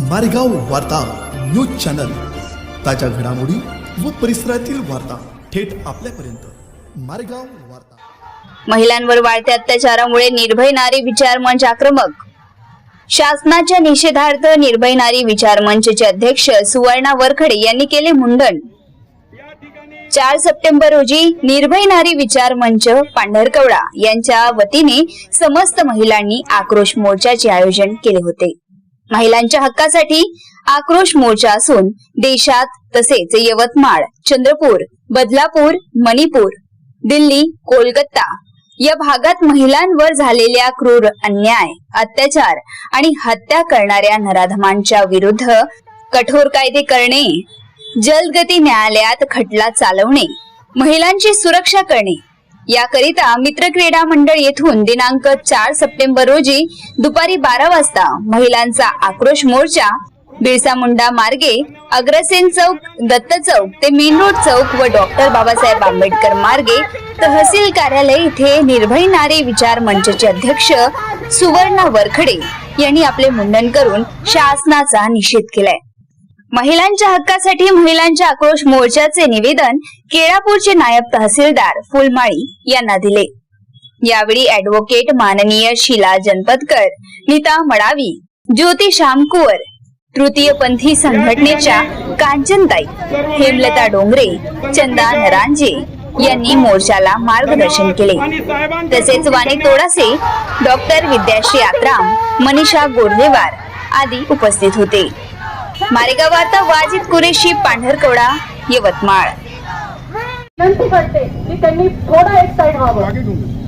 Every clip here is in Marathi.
मारेगाव वार्ता न्यूज चॅनल. ताज्या घडामोडी व परिसरातील वार्ता थेट आपल्यापर्यंत. मारेगाव वार्ता. महिलांवर वाढत्या अत्याचारामुळे निर्भय नारी विचार मंच आक्रमक. शासनाच्या निषेधार्थ निर्भय नारी विचार मंचचे अध्यक्ष सुवर्णा वरखडे यांनी केले मुंडन चार सप्टेंबर रोजी निर्भय नारी विचार मंच पांढरकवडा यांच्या वतीने समस्त महिलांनी आक्रोश मोर्चाचे आयोजन केले होते. महिलांच्या हक्कासाठी आक्रोश मोर्चा असून देशात तसेच यवतमाळ चंद्रपूर बदलापूर मणिपूर दिल्ली कोलकाता या भागात महिलांवर झालेल्या क्रूर अन्याय अत्याचार आणि हत्या करणाऱ्या नराधमांच्या विरुद्ध कठोर कायदे करणे जलदगती न्यायालयात खटला चालवणे महिलांची सुरक्षा करणे याकरिता मित्र क्रीडा मंडळ येथून दिनांक चार सप्टेंबर रोजी दुपारी बारा वाजता महिलांचा आक्रोश मोर्चा बिरसा मुंडा मार्गे अग्रसेन चौक दत्त चौक ते मेन रोड चौक व डॉक्टर बाबासाहेब आंबेडकर मार्गे तहसील कार्यालय इथे निर्भय नारी विचार मंचचे अध्यक्ष सुवर्णा वरखडे यांनी आपले मुंडन करून शासनाचा निषेध केलाय. महिलांच्या हक्कासाठी महिलांच्या आक्रोश मोर्चाचे निवेदन केळापूरचे नायब तहसीलदार फुलमाळी यांना दिले. यावेळी ऍडव्होकेट माननीय शिला जनपदकर नीता मडावी ज्योती श्यामकुवर तृतीयपंथी संघटनेच्या कांचनताई हेमलता डोंगरे चंदा नरांजे यांनी मोर्चाला मार्गदर्शन केले. तसेच वाणी तोडासे डॉक्टर विद्याश्री आत्राम मनीषा गोडलेवार आदी उपस्थित होते. मारेगाव वार्ता वाजिद कुरेशी पांढरकवडा यवतमाळ. विनंती करते की त्यांनी थोडं एक साईड व्हावं.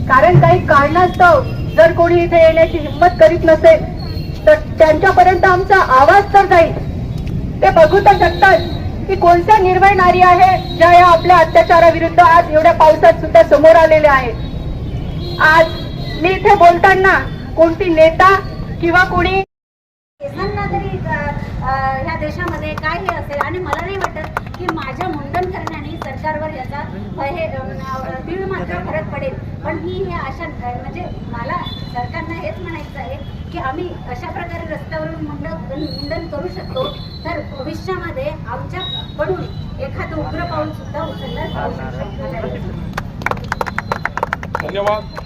कारण काही कारणास्तव जर कोणी इथे येण्याची हिंमत करीत नसेल तर त्यांच्यापर्यंत आमचा आवाज तर जाईल. ते बघू तर शकतात की कोणत्या निर्भय नारी आहे ज्या या आपल्या अत्याचाराविरुद्ध आज एवढ्या पावसात सुद्धा समोर आलेल्या आहेत. आज मी इथे बोलताना कोणती नेता किंवा कोणी ह्या देशामध्ये काय हे असेल. आणि मला नाही वाटत की माझ्या मुंडन करण्याने सरकारवर याचा हे तीळ मात्र फरक पडेल. पण मी हे अशा म्हणजे मला सरकारनं हेच म्हणायचं आहे की आम्ही अशा प्रकारे रस्त्यावरून मुंडन मुंडन करू शकतो तर भविष्यामध्ये आमच्याकडून एखादं उग्र पाऊल सुद्धा उचललं जाऊ शकतं. धन्यवाद.